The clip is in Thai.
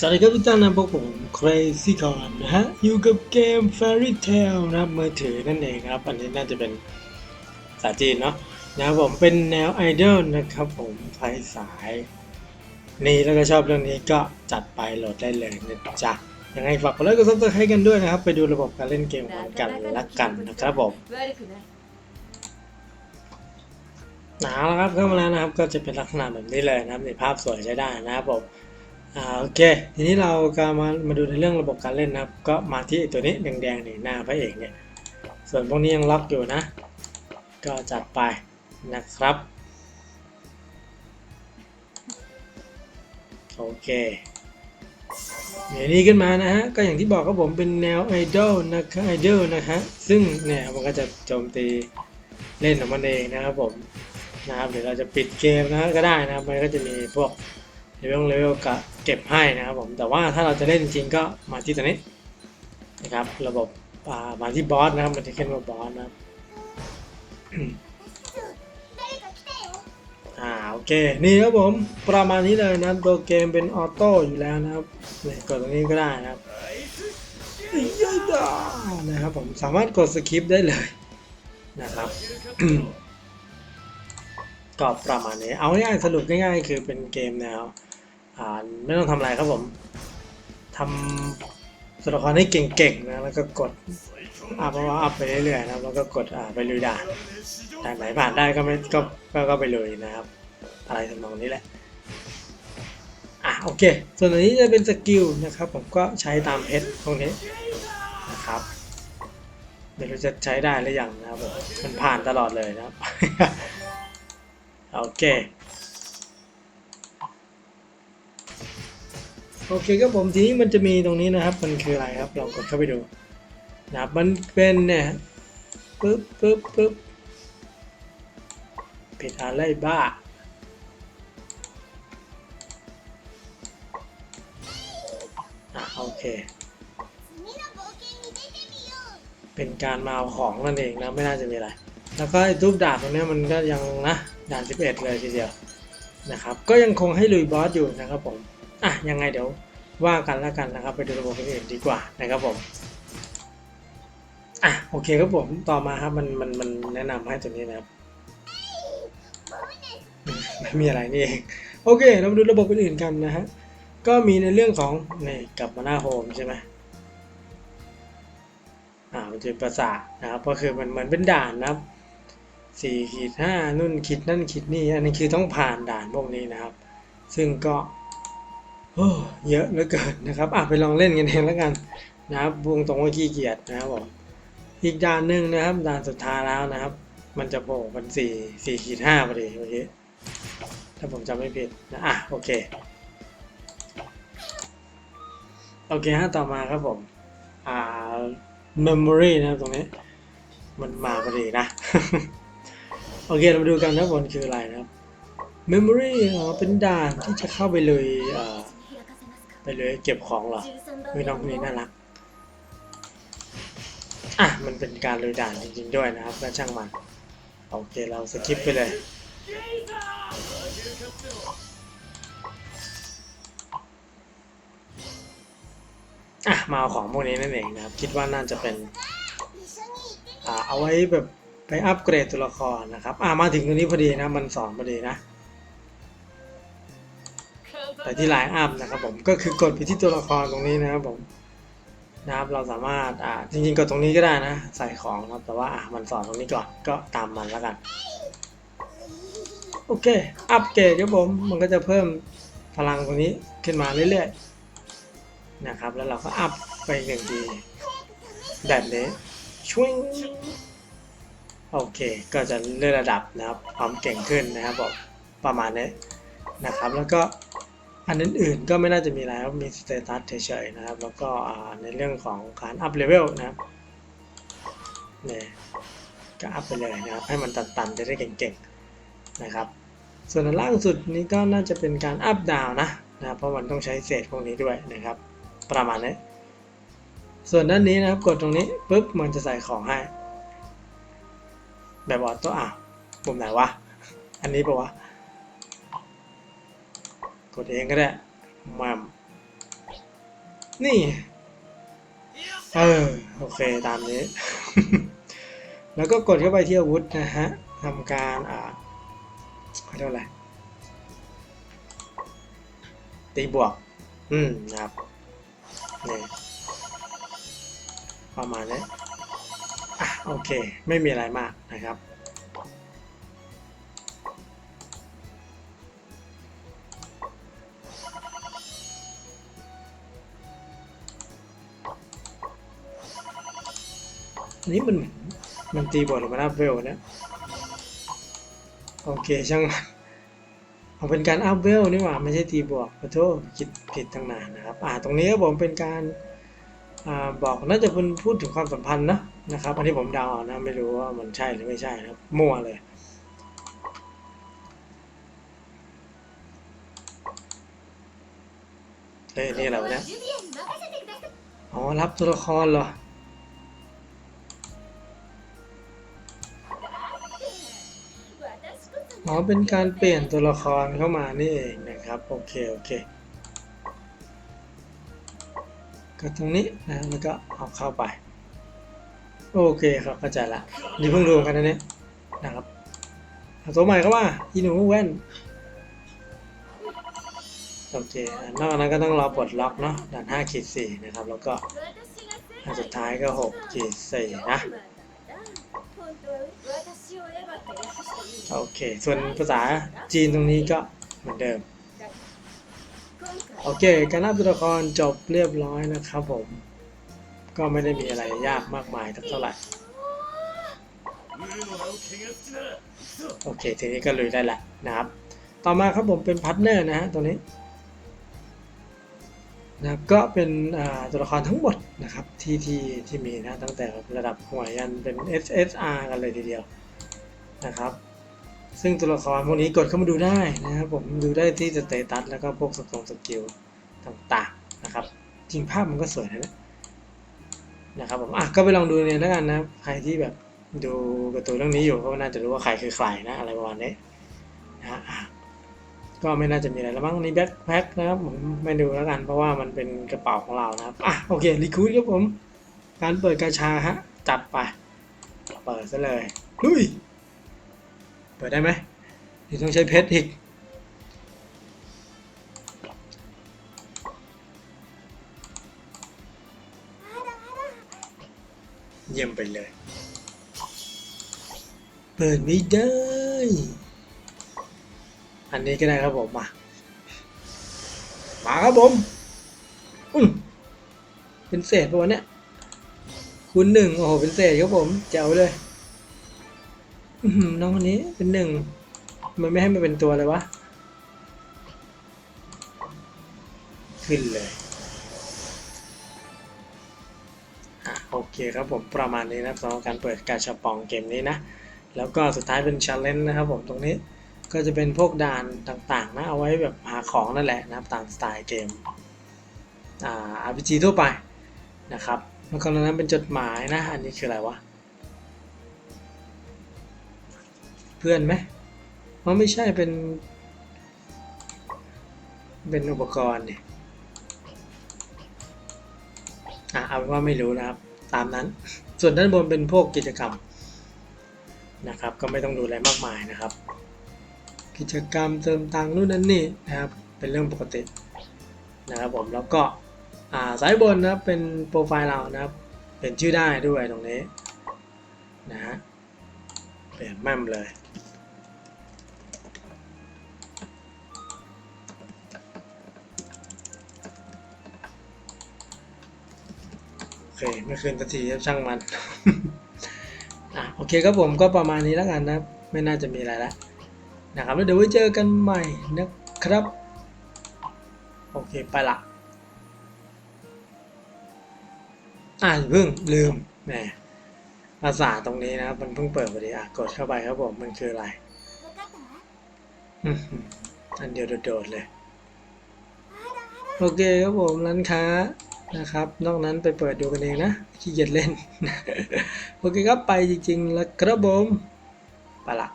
สวัสดีครับทุกท่านนะพวกผม Crazy c o n นะฮะ อยู่กับเกม Fairy Tale นะครับมือถือนั่นเองครับ อันนี้น่าจะเป็นสาจีนเนาะนะครับผมเป็นแนวไอดอลนะครับผมไฟสาย นี่แล้วก็ชอบเรื่องนี้ก็จัดไปโหลดได้เลยนะจ๊ะยังไงฝากกดไลค์กดซับสไครต์กันด้วยนะครับ ไปดูระบบการเล่นเกมของกันและกันนะครับผมหนาวแล้วครับเข้ามาแล้วนะครับก็จะเป็นลักษณะแบบนี้เลยนะครับในภาพสวยใช้ได้นะครับผม อ่าโอเค ทีนี้เราก็มามาดูในเรื่องระบบการเล่นนะครับ ก็มาที่ตัวนี้แดงๆนี่หน้าพระเอกเนี่ย ส่วนพวกนี้ยังล็อกอยู่นะ ก็จัดไปนะครับ โอเคเดี๋ยวนี้ขึ้นมานะฮะ ก็อย่างที่บอกครับผมเป็นแนวไอดอลนะครับไอดอลนะฮะ ซึ่งเนี่ยมันก็จะโจมตีเล่นของมันเองนะครับผมนะครับเดี๋ยวเราจะปิดเกมนะก็ได้นะมันก็จะมีพวก เลเวลเลเวลกะเก็บให้นะครับผม แต่ว่าถ้าเราจะเล่นจริงๆก็มาที่ตัวนี้นะครับ ระบบอ่ามาที่บอสนะครับมันจะขึ้นว่าบอสนะครับอ่าโอเค นี่ครับผมประมาณนี้เลยนะตัวเกมเป็นออโต้อยู่แล้วนะครับเนี่ยกดตรงนี้ก็ได้นะครับเยดานะครับผมสามารถกดสคริปได้เลยนะครับก็ประมาณนี้ เอาง่ายสรุปง่ายๆ คือเป็นเกมแนว่าไม่ต้องทำอะไรครับผมทำตัวละครให้เก่งๆนะแล้วก็กดอัพอัพไปเรื่อยๆนะครับแล้วก็กดอ่าไปลุยด่านด่านไหนผ่านได้ก็ไม่ก็ก็ก็ไปเลยนะครับ อะไรทำนองนี้แหละอะโอเค ส่วนอันนี้จะเป็นสกิลนะครับผมก็ใช้ตามเพชรตรงนี้นะครับไม่รู้จะใช้ได้หรือยังนะครับผมมันผ่านตลอดเลยนะครับโอเค โอเคครับผมทีนี้มันจะมีตรงนี้นะครับ มันคืออะไรครับลองกดเข้าไปดูนะครับมันเป็นเนี่ยปึ๊บปึ๊บปึ๊บผิดอะไรบ้าอะโอเค เป็นการมาเอาของนั่นเองนะไม่น่าจะมีอะไร แล้วก็ไอ้รูปดาบตรงนี้มันก็ยังนะด่าน11 เลยทีเดียวนะครับ ก็ยังคงให้ลุยบอสอยู่นะครับผม อะยังไงเดี๋ยวว่ากันแล้วกันนะครับ ไปดูระบบอื่นดีกว่านะครับผมอะโอเคครับผมต่อมาครับมันมันมันแนะนำให้ตัวนี้นะครับไม่มีอะไรนี่เองโอเค เรามาดูระบบอื่นๆกันนะฮะก็มีในเรื่องของนี่กลับมาหน้าโฮมใช่ไหมอ่ามันจะเป็นประสาทนะครับก็คือมันเหมือนเป็นด่านนะครับสี่ขีดห้านู่นขีดนั่นขีดนี่อันนี้คือต้องผ่านด่านพวกนี้นะครับ ซึ่งก็ เยอะเหลือเกินนะครับอะไปลองเล่นกันเองแล้วกันนะครับวงตรงว่าขี้เกียจนะครับผมอีกด่านหนึ่งนะครับด่านสุดท้ายแล้วนะครับ มันจะโผล่เป็นสี่สี่ขีดห้าพอดีเมื่อกี้ถ้าผมจำไม่ผิดนะอะโอเคโอเคฮะต่อมาครับผมอ่า memory นะครับตรงนี้ มันมาพอดีนะ โอเคเรามาดูกันนะบนคืออะไรนะครับ memory อ๋อเป็นด่านที่จะเข้าไปเลยเอ่อ เลยเก็บของเหรอคือน้องคนนี้น่ารัก อะ มันเป็นการเลยด่านจริงๆด้วยนะครับก็ช่างมัน โอเคเราสกิปไปเลย อะ มาเอาของพวกนี้นั่นเองนะครับ คิดว่าน่าจะเป็น อ่า เอาไว้แบบไปอัปเกรดตัวละครนะครับ อ่ามาถึงตรงนี้พอดีนะ มันสอนพอดีนะไป ที่ไลน์อัพนะครับผมก็คือกดไปที่ตัวละครตรงนี้นะครับผมนะครับเราสามารถอ่าจริงๆกดตรงนี้ก็ได้นะ ใส่ของนะครับแต่ว่าอะมันสอนตรงนี้ก่อนก็ตามมันแล้วกันโอเคอัปเกรดครับผมมันก็จะเพิ่มพลังตรงนี้ขึ้นมาเรื่อยๆนะครับแล้วเราก็อัพไปหนึ่งทีแบบนี้ช่วยโอเคก็จะเลื่อนระดับนะครับความเก่งขึ้นนะครับผมประมาณนี้นะครับแล้วก็ อันอื่นๆก็ไม่น่าจะมีอะไรครับ มีสเตตัสเฉยๆนะครับ แล้วก็ในเรื่องของการอัพเลเวลนะครับเนี่ยก็อัพไปเลยนะครับ ให้มันตันๆจะได้เก่งๆนะครับ ส่วนล่างสุดนี้ก็น่าจะเป็นการอัพดาวนะนะเพราะมันต้องใช้เศษพวกนี้ด้วยนะครับ ประมาณนี้ ส่วนด้านนี้นะครับกดตรงนี้ปุ๊บมันจะใส่ของให้แบบออโต้อะปุ่มไหนวะ อันนี้ปะวะ กดเองก็ได้มัมนี่ เออ โอเค ตามนี้ แล้วก็กดเข้าไปที่อาวุธนะฮะทำการ อ่าเขาเรียกอะไร ตีบวก อืมนะครับนี่ประมาณนี้อะโอเค ไม่มีอะไรมากนะครับ อันนี้มันมันตีบอลออกมาหน้าเวลนะโอเคช่างเอาเป็นการอัพเวลนี่หว่าไม่ใช่ตีบวกขอโทษคิดผิดตั้งนานนะครับอ่าตรงนี้ก็ผมเป็นการบอกน่าจะคุณพูดถึงความสัมพันธ์นะนะครับอันนี้ผมเดานะไม่รู้ว่ามันใช่หรือไม่ใช่นะมั่วเลยเอ้ยนี่อะไรวเนี่ยอ๋อรับตัวละครเหรอ อ๋อ เป็นการเปลี่ยนตัวละครเข้ามานี่เองนะครับ โอเค โอเคก็ตรงนี้นะแล้วก็เอาเข้าไป โอเคครับเข้าใจละนี่เพิ่งรู้กันนะเนี่ยนะครับเอาตัวใหม่เข้ามาอีหนูแว่นโอเคอันอกนั้นก็ต้องรอปลดล็อกเนาะด่าน5ขีด4นะครับ แล้วก็อันสุดท้ายก็6ขีด4นะ โอเค ส่วนภาษาจีนตรงนี้ก็เหมือนเดิม โอเค การนับตัวละครจบเรียบร้อยนะครับผม ก็ไม่ได้มีอะไรยากมากมายเท่าไหร่ โอเค ทีนี้ก็ลุยได้ละนะครับ ต่อมาครับผมเป็นพาร์ทเนอร์นะฮะตรงนี้นะครับก็เป็นตัวละครทั้งหมดนะครับที่ที่ที่มีนะตั้งแต่ระดับหวยยันเป็น SSR กันเลยทีเดียวนะครับ ซึ่งตัวละครพวกนี้กดเข้ามาดูได้นะครับผมดูได้ที่สเตตัสแล้วก็พวกสกงสกิลต่างๆนะครับ จริงภาพมันก็สวยนะเนี่ยนะครับผมอะก็ไปลองดูเนี่ยแล้วกันนะใครที่แบบดูการ์ตูนเรื่องนี้อยู่ก็น่าจะรู้ว่าใครคือใครนะอะไรประมาณนี้นะฮะอะก็ไม่น่าจะมีอะไรแล้วมั้งนี่แบ็คแพ็คนะครับผมไม่ดูแล้วกันเพราะว่ามันเป็นกระเป๋าของเรานะครับอะโอเครีคูดครับผม การเปิดกาชาฮะจัดไป เปิดซะเลยลุย เปิดได้ไหมเดี๋ยวต้องใช้เพชรอีกเยี่ยมไปเลย เปิดไม่ได้ อันนี้ก็ได้ครับผม มา มาครับผม อืมเป็นเศษปะวะเนี่ย คูณหนึ่งโอ้โห เป็นเศษครับผมแจ๋วเลย น้องคนนี้เป็นหนึ่ง มันไม่ให้มันเป็นตัวเลยวะ ขึ้นเลยโอเคครับผมประมาณนี้นะครับสำหรับการเปิดกาชาปองเกมนี้นะ แล้วก็สุดท้ายเป็นช l เลน g e นะครับผมตรงนี้ก็จะเป็นพวกด่านต่างๆนะเอาไว้แบบหาของนั่นแหละนะครับตามสไตล์เกมอ่า RPG ทั่วไปนะครับแล้วก็นั้นเป็นจดหมายนะ อันนี้คืออะไรวะ เพื่อนไหมอ๋อไม่ใช่เป็น เป็นอุปกรณ์เนี่ยอะเอาเป็นว่าไม่รู้นะครับ ตามนั้น ส่วนด้านบนเป็นพวกกิจกรรมนะครับ ก็ไม่ต้องดูอะไรมากมายนะครับ กิจกรรมเติมตังค์นู่นนั่นนี่นะครับ เป็นเรื่องปกตินะครับผมแล้วก็อ่าสายบนนะครับเป็นโปรไฟล์เรานะครับ เป็นชื่อได้ด้วยตรงนี้นะฮะ เปลี่ยนแม่มเลย โอเค ไม่คืนสักทีครับช่างมันอะโอเคครับผมก็ประมาณนี้แล้วกันนะครับไม่น่าจะมีอะไรล้วนะครับแล้วเดี๋ยวไว้เจอกันใหม่นะครับ โอเคไปละอ่าอย่าเพิ่งลืมแหม ภาษาตรงนี้นะครับ มันเพิ่งเปิดพอดีอะกดเข้าไปครับผมมันคืออะไรอันเดียวโดดเลย โอเคครับผมร้านค้านะครับ นอกนั้นไปเปิดดูกันเองนะขี้เกียจเล่น โอเคครับไปจริงๆแล้วครับผมไปละ